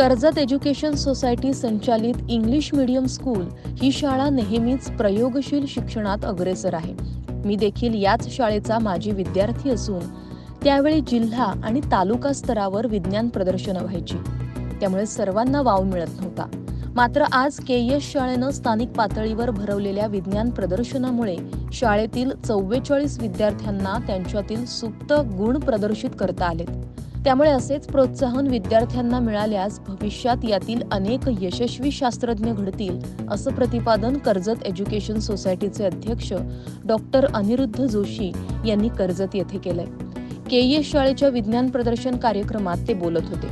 Karjat education society संचालित English medium school ही शाळा नेहमीच प्रयोगशील शिक्षणात अग्रेसर आहे. मी देखील याच शाळेचा माजी विद्यार्थी असून त्यावेळी जिल्हा आणि तालुका स्तरावर विज्ञान प्रदर्शनं व्हायची. त्यामुळे सर्वांना वाव मिळत नव्हता. मात्र आज के एस शाळेनं स्थानिक पातळीवर भरवलेल्या विज्ञान प्रदर्शनामुळे शाळेतील चव्वेचाळीस विद्यार्थ्यांना त्यांच्यातील सुप्त गुण प्रदर्शित करता आलेत. त्यामुळे असेच प्रोत्साहन विद्यार्थ्यांना मिळाल्यास भविष्यात यातील अनेक यशस्वी शास्त्रज्ञ घडतील असं प्रतिपादन कर्जत एज्युकेशन सोसायटीचे अध्यक्ष डॉक्टर अनिरुद्ध जोशी यांनी कर्जत येथे केलंय. के एस शाळेच्या विज्ञान प्रदर्शन कार्यक्रमात ते बोलत होते.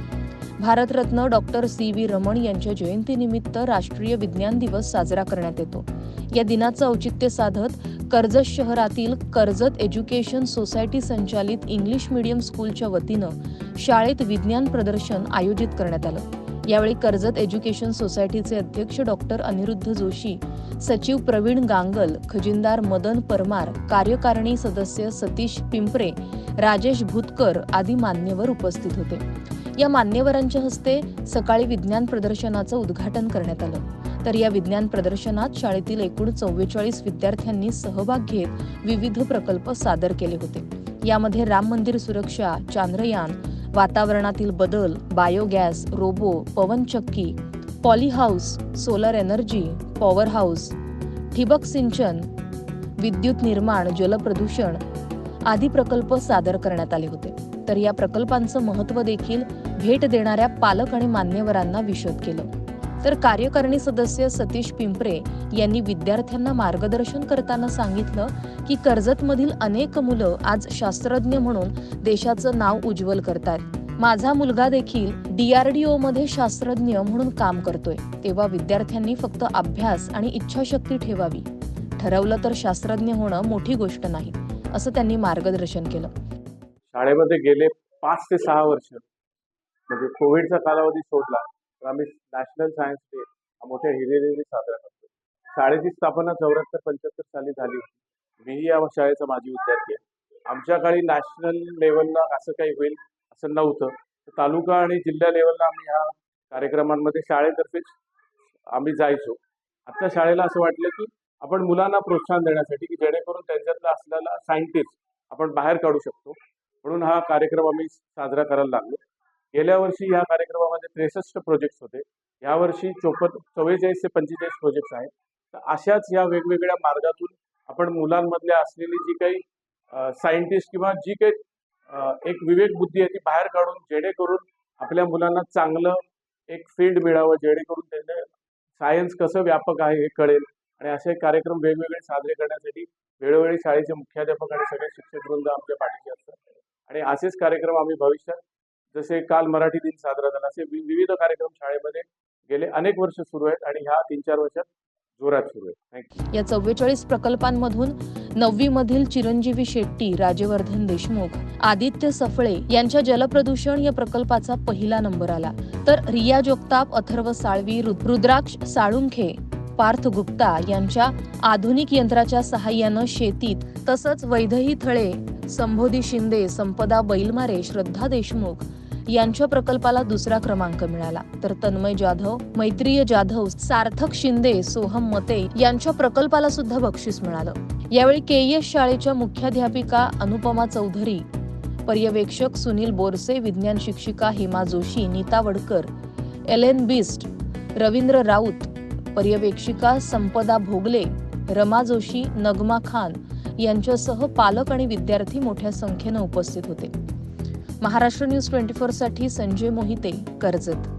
Bharat Ratna doctor C. V. Raman यांच्या जयंतीनिमित्त राष्ट्रीय विज्ञान दिवस साजरा करण्यात येतो. या दिनाचं औचित्य साधत कर्जत शहरातील कर्जत एज्युकेशन सोसायटी संचालित इंग्लिश मीडियम स्कूलच्या वतीनं शाळेत विज्ञान प्रदर्शन आयोजित करण्यात आलं. यावेळी कर्जत एज्युकेशन सोसायटीचे अध्यक्ष डॉक्टर अनिरुद्ध जोशी सचिव प्रवीण गांगल खजिनदार मदन परमार कार्यकारिणी सदस्य सतीश पिंपरे राजेश भूतकर आदी मान्यवर उपस्थित होते. या मान्यवरांच्या हस्ते सकाळी विज्ञान प्रदर्शनाचं उद्घाटन करण्यात आलं. तर या विज्ञान प्रदर्शनात शाळेतील एकूण चव्वेचाळीस विद्यार्थ्यांनी सहभाग घेत विविध प्रकल्प सादर केले होते. यामध्ये राम मंदिर सुरक्षा चांद्रयान वातावरणातील बदल biogas robot पवनचक्की polyhouse solar energy power house ठिबक सिंचन विद्युत निर्माण जलप्रदूषण आदी प्रकल्प सादर करण्यात आले होते. तर या प्रकल्पांचं महत्त्व देखील भेट देणाऱ्या पालक आणि मान्यवरांना विशद केलं. तर कार्यकारिणी सदस्य सतीश पिंपरे यांनी विद्यार्थ्यांना मार्गदर्शन करताना सांगितलं की कर्जतमधील अनेक मुलं आज शास्त्रज्ञ म्हणून देशाचं नाव उज्ज्वल करतायत. माझा मुलगा देखील डीआरडीओ मध्ये शास्त्रज्ञ म्हणून काम करतोय. तेव्हा विद्यार्थ्यांनी फक्त अभ्यास आणि इच्छाशक्ती ठेवावी. ठरवलं तर शास्त्रज्ञ होणं मोठी गोष्ट नाही असं त्यांनी मार्गदर्शन केलं. शाळेमध्ये गेले पाच ते सहा वर्ष. म्हणजे कोविडचा कालावधी सोडला तर आम्ही नॅशनल सायन्स डे हा मोठ्या हिरिरीने साजरा करतो. शाळेची स्थापना चौऱ्याहत्तर पंच्याहत्तर साली झाली होती. मीही या शाळेचा माजी विद्यार्थी आहे. आमच्या काळी नॅशनल लेवलला असं काही होईल असं नव्हतं. तर तालुका आणि जिल्हा लेवलला आम्ही ह्या कार्यक्रमांमध्ये शाळेतर्फेच आम्ही जायचो. आता शाळेला असं वाटलं की आपण मुलांना प्रोत्साहन देण्यासाठी की जेणेकरून त्यांच्यातला असलेला सायंटिस्ट आपण बाहेर काढू शकतो. म्हणून हा कार्यक्रम आम्ही साजरा करायला लागलो. गेल्या वर्षी या कार्यक्रमामध्ये त्रेसष्ट प्रोजेक्ट्स होते. यावर्षी चोपन्न चव्वेचाळीस ते पंचेचाळीस प्रोजेक्ट्स आहेत. तर अशाच या वेगवेगळ्या मार्गातून आपण मुलांमधल्या असलेली जी काही सायंटिस्ट किंवा जी काही एक विवेक बुद्धी आहे ती बाहेर काढून जेणेकरून आपल्या मुलांना चांगलं एक फील्ड मिळावं जेणेकरून त्यांना सायन्स कसं व्यापक आहे हे कळेल. आणि असे कार्यक्रम वेगवेगळे साजरे करण्यासाठी वेळोवेळी शाळेचे मुख्याध्यापक आणि सगळे शिक्षक वृंद आमच्या पाठीशी असतात. आणि असेच कार्यक्रम आम्ही भविष्यात जसे काल मराठी दिन साजरा झाला असे विविध कार्यक्रम शाळेमध्ये गेले. अनेक वर्ष सुरू आहेत आणि ह्या तीन चार वर्षात जोरात सुरू आहेत. या चव्वेचाळीस प्रकल्पांमधून नववी मधील चिरंजीवी शेट्टी राजवर्धन देशमुख आदित्य सफळे यांच्या जलप्रदूषण या प्रकल्पाचा पहिला नंबर आला. तर रिया जोगताप अथर्व साळवी रु- रुद्राक्ष साळुंखे पार्थ गुप्ता यांच्या आधुनिक यंत्राच्या सहाय्यानं शेतीत तसंच वैधही थळे संबोधी शिंदे संपदा बैलमारे श्रद्धा देशमुख यांच्या प्रकल्पाला दुसरा क्रमांक मिळाला. तर तन्मय जाधव मैत्रीय जाधव सार्थक शिंदे सोहम मते यांच्या प्रकल्पाला सुद्धा बक्षीस मिळालं. यावेळी के शाळेच्या मुख्याध्यापिका अनुपमा चौधरी पर्यवेक्षक सुनील बोरसे विज्ञान शिक्षिका हेमा जोशी नीता वडकर एल एन बिस्ट रवींद्र राऊत पर्यवेक्षिका संपदा भोगले रमा जोशी नगमा खान यांच्यासह पालक आणि विद्यार्थी मोठ्या संख्येनं उपस्थित होते. महाराष्ट्र न्यूज ट्वेंटी साठी संजय मोहिते कर्जत.